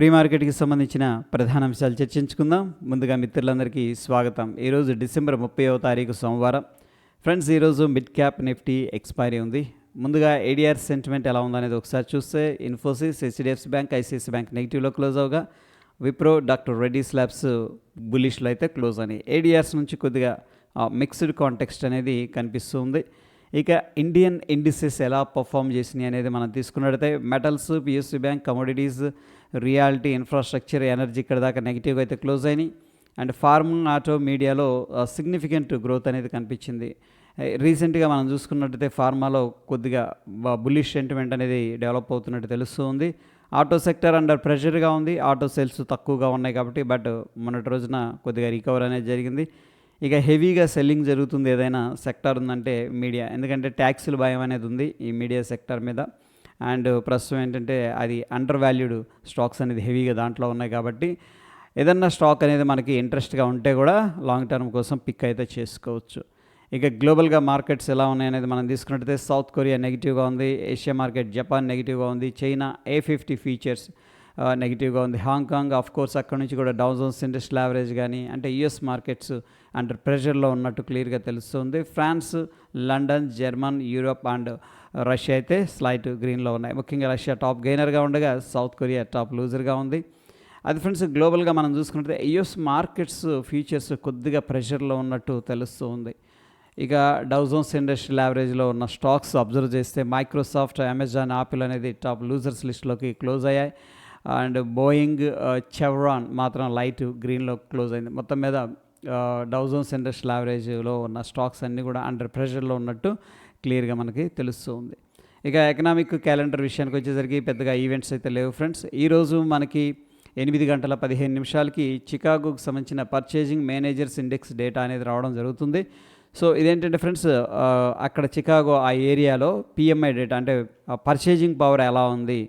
Pre మార్కెట్కి సంబంధించిన ప్రధాన అంశాలు చర్చించుకుందాం. ముందుగా మిత్రులందరికీ స్వాగతం. ఈరోజు డిసెంబర్ ముప్పైవ తారీఖు సోమవారం. ఫ్రెండ్స్ ఈరోజు మిడ్ క్యాప్ నిఫ్టీ ఎక్స్పైరీ ఉంది. ముందుగా ఏడిఆర్ సెంటిమెంట్ ఎలా ఉందనేది ఒకసారి చూస్తే Infosys HDFC bank ICICI bank నెగిటివ్లో close అవగా విప్రో డాక్టర్ రెడ్డి స్లాబ్స్ బులిష్లో అయితే క్లోజ్ అని ఏడిఆర్స్ నుంచి కొద్దిగా మిక్స్డ్ కాంటెక్స్ట్ అనేది కనిపిస్తుంది ఇక ఇండియన్ ఇండిసెస్ ఎలా పర్ఫామ్ చేసినాయి అనేది మనం తీసుకున్నట్టయితే metals PSU bank commodities reality infrastructure energy ఇక్కడ దాకా నెగిటివ్గా అయితే క్లోజ్ అయినాయి. అండ్ ఫార్మ్ ఆటో మీడియాలో సిగ్నిఫికెంట్ గ్రోత్ అనేది కనిపించింది. రీసెంట్గా మనం చూసుకున్నట్టయితే ఫార్మాలో కొద్దిగా బుల్లిష్ సెంటిమెంట్ అనేది డెవలప్ అవుతున్నట్టు తెలుస్తుంది ఆటో సెక్టర్ అండర్ ప్రెషర్గా ఉంది. ఆటో సేల్స్ తక్కువగా ఉన్నాయి కాబట్టి బట్ మొన్నటి రోజున కొద్దిగా రికవర్ అనేది జరిగింది. ఇక హెవీగా సెల్లింగ్ జరుగుతుంది ఏదైనా సెక్టార్ ఉందంటే మీడియా. ఎందుకంటే ట్యాక్సుల భయం అనేది ఉంది ఈ మీడియా సెక్టర్ మీద. అండ్ ప్రస్తుతం ఏంటంటే అది అండర్ వాల్యూడ్ స్టాక్స్ అనేది హెవీగా దాంట్లో ఉన్నాయి కాబట్టి ఏదన్నా స్టాక్ అనేది మనకి ఇంట్రెస్ట్గా ఉంటే కూడా లాంగ్ టర్మ్ కోసం పిక్ అయితే చేసుకోవచ్చు. ఇక గ్లోబల్గా మార్కెట్స్ ఎలా ఉన్నాయనేది మనం తీసుకున్నట్టయితే సౌత్ కొరియా నెగిటివ్గా ఉంది ఏషియా మార్కెట్ జపాన్ నెగిటివ్గా ఉంది చైనా ఏ ఫిఫ్టీ ఫీచర్స్ నెగిటివ్గా ఉంది. హాంకాంగ్ ఆఫ్ కోర్స్ అక్కడ నుంచి కూడా డౌజన్స్ ఇండస్ట్రియల్ యావరేజ్ కానీ అంటే యుఎస్ మార్కెట్స్ అండర్ ప్రెషర్లో ఉన్నట్టు క్లియర్గా తెలుస్తుంది. France London German Europe and Russia అయితే స్లైట్ గ్రీన్లో ఉన్నాయి. ముఖ్యంగా రష్యా టాప్ గెయినర్గా ఉండగా సౌత్ కొరియా టాప్ లూజర్గా ఉంది. అది ఫ్రెండ్స్ గ్లోబల్గా మనం చూసుకుంటే యుఎస్ మార్కెట్స్ ఫ్యూచర్స్ కొద్దిగా ప్రెషర్లో ఉన్నట్టు తెలుస్తూ ఉంది ఇక డౌజోన్స్ ఇండస్ట్రియల్ యావరేజ్లో ఉన్న స్టాక్స్ అబ్జర్వ్ చేస్తే మైక్రోసాఫ్ట్ అమెజాన్ ఆపిల్ అనేది టాప్ లూజర్స్ లిస్ట్లోకి క్లోజ్ అయ్యాయి. అండ్ బోయింగ్ చెవ్రాన్ మాత్రం లైట్ గ్రీన్లో క్లోజ్ అయింది. మొత్తం మీద డౌజోన్స్ ఇండస్ట్రియల్ యావరేజ్లో ఉన్న స్టాక్స్ అన్నీ కూడా అండర్ ప్రెషర్లో ఉన్నట్టు క్లియర్గా మనకి తెలుస్తుంది ఇక ఎకనామిక్ క్యాలెండర్ విషయానికి వచ్చేసరికి పెద్దగా ఈవెంట్స్ అయితే లేవు ఫ్రెండ్స్. ఈరోజు మనకి ఎనిమిది గంటల పదిహేను నిమిషాలకి చికాగోకి సంబంధించిన పర్చేజింగ్ మేనేజర్స్ ఇండెక్స్ డేటా అనేది రావడం జరుగుతుంది. సో ఇదేంటంటే ఫ్రెండ్స్ అక్కడ చికాగో ఆ ఏరియాలో పిఎంఐ డేటా అంటే పర్చేజింగ్ పవర్ ఎలా ఉంది?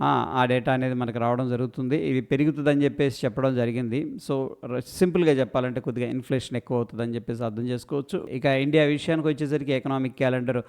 ఆ డేటా అనేది మనకు రావడం జరుగుతుంది. ఇది పెరుగుతుందని చెప్పేసి చెప్పడం జరిగింది. సో సింపుల్గా చెప్పాలంటే కొద్దిగా ఇన్ఫ్లేషన్ ఎక్కువ అవుతుందని చెప్పేసి అర్థం చేసుకోవచ్చు. ఇక ఇండియా విషయానికి వచ్చేసరికి ఎకనామిక్ క్యాలెండర్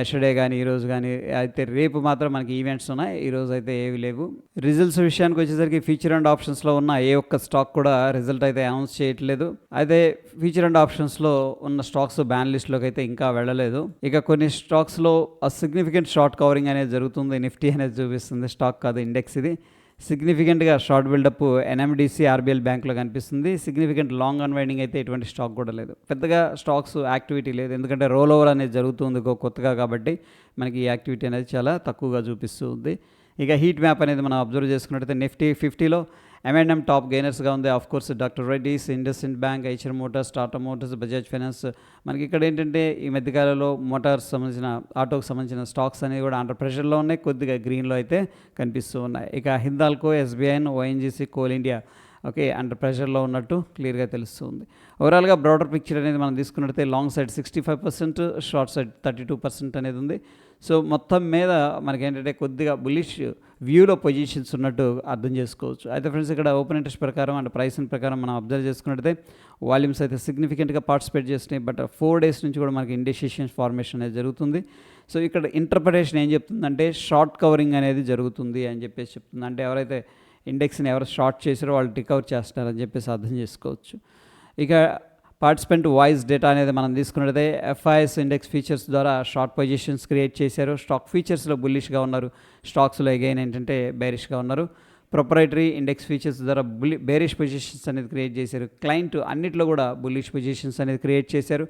ఎస్టర్డే కానీ ఈరోజు కానీ అయితే రేపు మాత్రం మనకి ఈవెంట్స్ ఉన్నాయి. ఈరోజు అయితే ఏవి లేవు. రిజల్ట్స్ విషయానికి వచ్చేసరికి ఫీచర్ అండ్ ఆప్షన్స్లో ఉన్న ఏ ఒక్క స్టాక్ కూడా రిజల్ట్ అయితే అనౌన్స్ చేయట్లేదు. అయితే ఫీచర్ అండ్ ఆప్షన్స్లో ఉన్న స్టాక్స్ బ్యాన్ లిస్ట్లోకి అయితే ఇంకా వెళ్ళలేదు. ఇక కొన్ని స్టాక్స్లో సిగ్నిఫికెంట్ షార్ట్ కవరింగ్ అనేది జరుగుతుంది. నిఫ్టీ అనేది చూపిస్తుంది. స్టాక్ కాదు ఇండెక్స్ ఇది. సిగ్నిఫికెంట్గా షార్ట్ బిల్డప్ ఎన్ఎండిసి ఆర్బీఎల్ బ్యాంక్లో కనిపిస్తుంది. సిగ్నిఫికెంట్ లాంగ్ అన్వైండింగ్ అయితే ఎటువంటి స్టాక్ కూడా లేదు. పెద్దగా స్టాక్స్ యాక్టివిటీ లేదు. ఎందుకంటే రోల్ ఓవర్ అనేది జరుగుతుంది కొత్తగా కాబట్టి మనకి ఈ యాక్టివిటీ అనేది చాలా తక్కువగా చూపిస్తుంది. ఇక హీట్ మ్యాప్ అనేది మనం అబ్జర్వ్ చేసుకున్నట్టయితే నిఫ్టీ ఫిఫ్టీలో ఎంఎండ్ఎం టాప్ గెయినర్స్గా ఉంది. Of course doctor Reddy's IndusInd bank HR motors Tata motors Bajaj finance మనకి ఇక్కడ ఏంటంటే ఈ మధ్యకాలంలో మోటార్స్ సంబంధించిన ఆటోకి సంబంధించిన స్టాక్స్ అనేవి కూడా అండర్ ప్రెషర్లో ఉన్నాయి. కొద్దిగా గ్రీన్లో అయితే కనిపిస్తూ ఉన్నాయి. ఇక Hindalco SBIN ONGC coal India okay under ప్రెషర్లో ఉన్నట్టు క్లియర్గా తెలుస్తుంది. ఓవరాల్గా బ్రాడర్ పిక్చర్ అనేది మనం తీసుకున్నట్టయితే long side sixty five percent short side thirty two percent అనేది ఉంది. సో మొత్తం మీద మనకి ఏంటంటే కొద్దిగా బులిష్ వ్యూలో పొజిషన్స్ ఉన్నట్టు అర్థం చేసుకోవచ్చు. అయితే ఫ్రెండ్స్ ఇక్కడ ఓపెన్ ఇంట్రెస్ట్ ప్రకారం అండ్ ప్రైసింగ్ ప్రకారం మనం అబ్జర్వ్ చేసుకున్నట్టయితే వాల్యూమ్స్ అయితే సిగ్నిఫికెంట్గా పార్టిసిపేట్ చేస్తున్నాయి. బట్ ఫోర్ డేస్ నుంచి కూడా మనకి ఇండెసిషన్స్ ఫార్మేషన్ అనేది జరుగుతుంది. సో ఇక్కడ ఇంటర్ప్రిటేషన్ ఏం చెప్తుందంటే షార్ట్ కవరింగ్ అనేది జరుగుతుంది అని చెప్పేసి చెప్తుంది. అంటే ఎవరైతే ఇండెక్స్ని ఎవరు షార్ట్ చేసారో వాళ్ళు రికవర్ చేస్తారని చెప్పేసి అర్థం చేసుకోవచ్చు. ఇక పార్టిసిపెంట్ వాయిస్ డేటా అనేది మనం తీసుకున్నట్టయితే ఎఫ్ఐఎస్ ఇండెక్స్ ఫీచర్స్ ద్వారా షార్ట్ పొజిషన్స్ క్రియేట్ చేశారు. స్టాక్ ఫీచర్స్లో బుల్లిష్గా ఉన్నారు. స్టాక్స్లో ఎగైన్ ఏంటంటే బేరిష్గా ఉన్నారు. ప్రొపరేటరీ ఇండెక్స్ ఫీచర్స్ ద్వారా బుల్లి బేరిష్ పొజిషన్స్ అనేది క్రియేట్ చేశారు. క్లయింట్ అన్నిట్లో కూడా బుల్లిష్ పొజిషన్స్ అనేది క్రియేట్ చేశారు.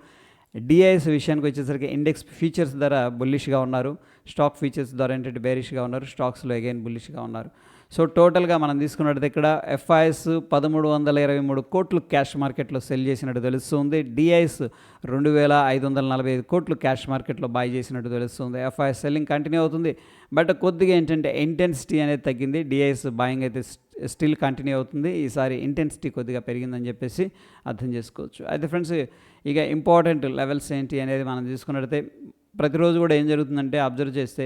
డిఐఎస్ విషయానికి వచ్చేసరికి ఇండెక్స్ ఫీచర్స్ ద్వారా బుల్లిష్గా ఉన్నారు. స్టాక్ ఫీచర్స్ ద్వారా ఏంటంటే బేరిష్గా ఉన్నారు. స్టాక్స్లో అగైన్ బుల్లిష్గా ఉన్నారు. సో టోటల్గా మనం తీసుకున్నట్టు ఇక్కడ ఎఫ్ఐఎస్ పదమూడు వందల ఇరవై మూడు కోట్లు క్యాష్ మార్కెట్లో సెల్ చేసినట్టు తెలుస్తుంది. డిఐఎస్ రెండు వేల ఐదు వందల నలభై ఐదు కోట్లు క్యాష్ మార్కెట్లో బాయ్ చేసినట్టు తెలుస్తుంది. ఎఫ్ఐఎస్ సెల్లింగ్ కంటిన్యూ అవుతుంది. బట్ కొద్దిగా ఏంటంటే ఇంటెన్సిటీ అనేది తగ్గింది. డిఐఎస్ బాయింగ్ అయితే స్టిల్ కంటిన్యూ అవుతుంది. ఈసారి ఇంటెన్సిటీ కొద్దిగా పెరిగిందని చెప్పేసి అర్థం చేసుకోవచ్చు. అయితే ఫ్రెండ్స్ ఇక ఇంపార్టెంట్ లెవెల్స్ ఏంటి అనేది మనం తీసుకున్నట్టయితే ప్రతిరోజు కూడా ఏం జరుగుతుందంటే అబ్జర్వ్ చేస్తే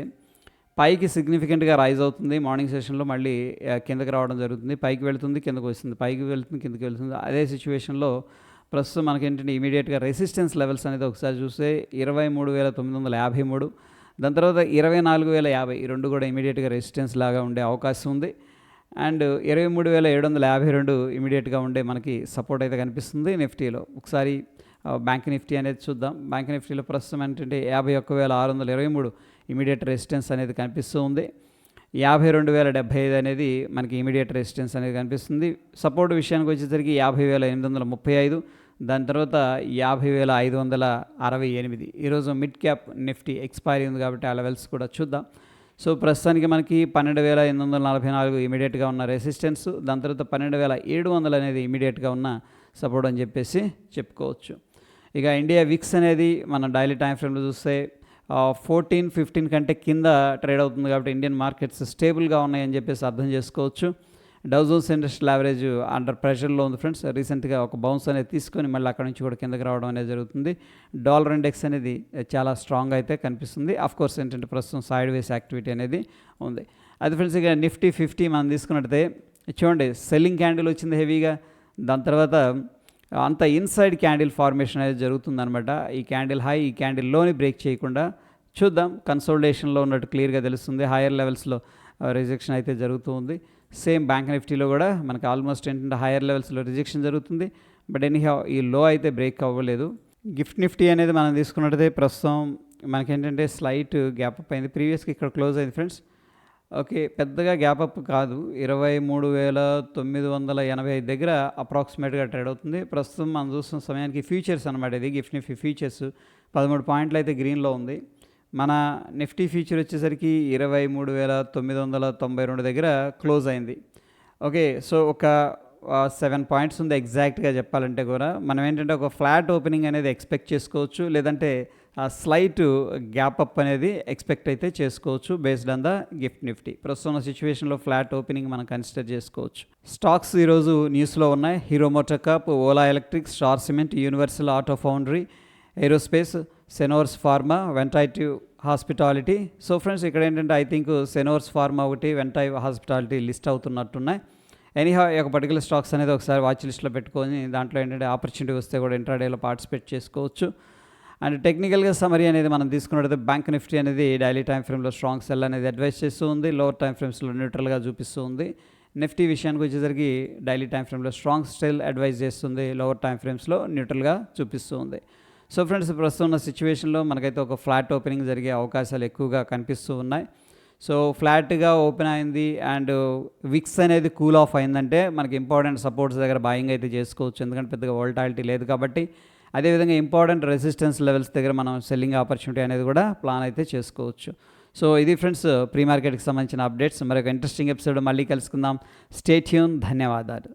పైకి సిగ్నిఫికెంట్గా రైజ్ అవుతుంది. మార్నింగ్ సెషన్లో మళ్ళీ కిందకి రావడం జరుగుతుంది. పైకి వెళుతుంది కిందకు వస్తుంది. పైకి వెళుతుంది కిందకి వెళుతుంది. అదే సిచ్యువేషన్లో ప్రస్తుతం మనకి ఏంటంటే ఇమీడియట్గా రెసిస్టెన్స్ లెవెల్స్ అనేది ఒకసారి చూస్తే ఇరవై మూడు వేల తొమ్మిది వందల యాభై మూడు. దాని తర్వాత ఇరవై నాలుగు వేల యాభై. ఈ రెండు కూడా ఇమీడియట్గా రెసిస్టెన్స్ లాగా ఉండే అవకాశం ఉంది. అండ్ ఇరవై మూడు వేల ఏడు వందల యాభై రెండు ఇమీడియట్గా ఉండే మనకి సపోర్ట్ అయితే కనిపిస్తుంది నిఫ్టీలో. ఒకసారి బ్యాంక్ నిఫ్టీ అనేది చూద్దాం. బ్యాంక్ నిఫ్టీలో ప్రస్తుతం ఏంటంటే యాభై ఒక్క వేల ఆరు వందల ఇరవై మూడు. ఇమీడియట్ రెసిస్టెన్స్ అనేది కనిపిస్తూ ఉంది. యాభై రెండు వేల డెబ్బై ఐదు అనేది మనకి ఇమీడియట్ రెసిస్టెన్స్ అనేది కనిపిస్తుంది. సపోర్ట్ విషయానికి వచ్చేసరికి యాభై వేల ఎనిమిది వందల ముప్పై ఐదు దాని తర్వాత యాభై వేల ఐదు వందల అరవై ఎనిమిది. ఈరోజు మిడ్ క్యాప్ నిఫ్టీ ఎక్స్పైరీ ఉంది కాబట్టి ఆ లెవెల్స్ కూడా చూద్దాం. సో ప్రస్తుతానికి మనకి పన్నెండు వేల ఎనిమిది వందల నలభై నాలుగు ఇమీడియట్గా ఉన్న రెసిస్టెన్స్ దాని తర్వాత పన్నెండు వేల ఏడు వందలు అనేది ఇమీడియట్గా ఉన్న సపోర్ట్ అని చెప్పేసి చెప్పుకోవచ్చు. ఇక ఇండియా విక్స్ అనేది మన డైలీ టైం ఫ్రేమ్లో చూస్తే ఫోర్టీన్ ఫిఫ్టీన్ కంటే కింద ట్రేడ్ అవుతుంది కాబట్టి ఇండియన్ మార్కెట్స్ స్టేబుల్గా ఉన్నాయని చెప్పేసి అర్థం చేసుకోవచ్చు. Dow Jones industrial average under ప్రెషర్లో ఉంది ఫ్రెండ్స్. రీసెంట్గా ఒక బౌన్స్ అనేది తీసుకొని మళ్ళీ అక్కడ నుంచి కూడా కిందకి రావడం అనేది జరుగుతుంది. డాలర్ ఇండెక్స్ అనేది చాలా స్ట్రాంగ్ అయితే కనిపిస్తుంది. అఫ్ కోర్స్ ఏంటంటే ప్రస్తుతం సైడ్ వేస్ యాక్టివిటీ అనేది ఉంది. అది ఫ్రెండ్స్ ఇక నిఫ్టీ ఫిఫ్టీ మనం తీసుకున్నట్టయితే చూడండి సెల్లింగ్ క్యాండిల్ వచ్చింది హెవీగా దాని తర్వాత అంత ఇన్సైడ్ క్యాండిల్ ఫార్మేషన్ అనేది జరుగుతుందనమాట ఈ క్యాండిల్ హై ఈ క్యాండిల్లోని బ్రేక్ చేయకుండా చూద్దాం. కన్సోల్టేషన్లో ఉన్నట్టు క్లియర్గా తెలుస్తుంది. హైయర్ లెవెల్స్లో రిజెక్షన్ అయితే జరుగుతూ ఉంది. సేమ్ బ్యాంక్ నిఫ్టీలో కూడా మనకి ఆల్మోస్ట్ ఏంటంటే హైయర్ లెవెల్స్లో రిజెక్షన్ జరుగుతుంది. బట్ ఎనీహౌ ఈ లో అయితే బ్రేక్ అవ్వలేదు. గిఫ్ట్ నిఫ్టీ అనేది మనం తీసుకున్నట్టయితే ప్రస్తుతం మనకేంటంటే స్లైట్ గ్యాప్ అప్ అయింది. ప్రీవియస్కి ఇక్కడ క్లోజ్ అయింది ఫ్రెండ్స్. ఓకే పెద్దగా గ్యాప్ అప్ కాదు. ఇరవై మూడు వేల తొమ్మిది వందల ఎనభై ఐదు దగ్గర అప్రాక్సిమేట్గా ట్రేడ్ అవుతుంది. ప్రస్తుతం మనం చూస్తున్న సమయానికి ఫ్యూచర్స్ అనమాట ఇది. గిఫ్ట్ నిఫ్టీ ఫ్యూచర్స్ పదమూడు పాయింట్లు అయితే గ్రీన్లో ఉంది. మన నిఫ్టీ ఫ్యూచర్ వచ్చేసరికి ఇరవై మూడు వేల తొమ్మిది వందల తొంభై రెండు దగ్గర క్లోజ్ అయింది. ఓకే సో ఒక సెవెన్ పాయింట్స్ ఉంది ఎగ్జాక్ట్గా చెప్పాలంటే కూడా. మనం ఏంటంటే ఒక ఫ్లాట్ ఓపెనింగ్ అనేది ఎక్స్పెక్ట్ చేసుకోవచ్చు లేదంటే స్లైట్ గ్యాప్ అప్ అనేది ఎక్స్పెక్ట్ అయితే చేసుకోవచ్చు based on the GIFT Nifty ప్రస్తుతం ఉన్న సిచ్యువేషన్లో ఫ్లాట్ ఓపెనింగ్ మనం కన్సిడర్ చేసుకోవచ్చు. స్టాక్స్ ఈరోజు న్యూస్లో ఉన్నాయి. Hero MotoCorp Ola electric Star cement Universal Auto Foundry aerospace Senores pharma Ventive hospitality so friends ఇక్కడ ఏంటంటే ఐ థింక్ సెనోర్స్ ఫార్మా ఒకటి వెంటైవ్ హాస్పిటాలిటీ లిస్ట్ అవుతున్నట్టున్నాయి. ఎనీహా ఒక పర్టికులర్ స్టాక్స్ అనేది ఒకసారి వాచ్ లిస్ట్లో పెట్టుకొని దాంట్లో ఏంటంటే ఆపర్చునిటీ వస్తే కూడా ఇంట్రాడేలో పార్టిసిపేట్ చేసుకోవచ్చు. అండ్ టెక్నికల్గా సమరీ అనేది మనం తీసుకున్నట్టయితే బ్యాంక్ నిఫ్టీ అనేది డైలీ టైం ఫ్రేమ్లో స్ట్రాంగ్ సెల్ అనేది అడ్వైస్ చేస్తూ ఉంది లోవర్ టైం ఫ్రేమ్స్లో న్యూట్రల్గా చూపిస్తూ ఉంది. నిఫ్టీ విషయానికి వచ్చేసరికి డైలీ టైం ఫ్రేమ్లో స్ట్రాంగ్ స్టైల్ అడ్వైజ్ చేస్తుంది లోవర్ టైం ఫ్రేమ్స్లో న్యూట్రల్గా చూపిస్తూ ఉంది. సో ఫ్రెండ్స్ ప్రస్తుతం ఉన్న సిచ్యువేషన్లో మనకైతే ఒక ఫ్లాట్ ఓపెనింగ్ జరిగే అవకాశాలు ఎక్కువగా కనిపిస్తూ ఉన్నాయి. సో ఫ్లాట్గా ఓపెన్ అయింది అండ్ విక్స్ అనేది కూల్ ఆఫ్ అయిందంటే మనకి ఇంపార్టెంట్ సపోర్ట్స్ దగ్గర బాయింగ్ అయితే చేసుకోవచ్చు. ఎందుకంటే పెద్దగా వోల్టాలిటీ లేదు కాబట్టి అదేవిధంగా ఇంపార్టెంట్ రెసిస్టెన్స్ లెవెల్స్ దగ్గర మనం సెల్లింగ్ ఆపర్చునిటీ అనేది కూడా ప్లాన్ అయితే చేసుకోవచ్చు. సో ఇది ఫ్రెండ్స్ ప్రీ మార్కెట్కి సంబంధించిన అప్డేట్స్ మరొక ఇంట్రెస్టింగ్ ఎపిసోడ్ మళ్ళీ కలుసుకుందాం. స్టేట్యూన్ ధన్యవాదాలు.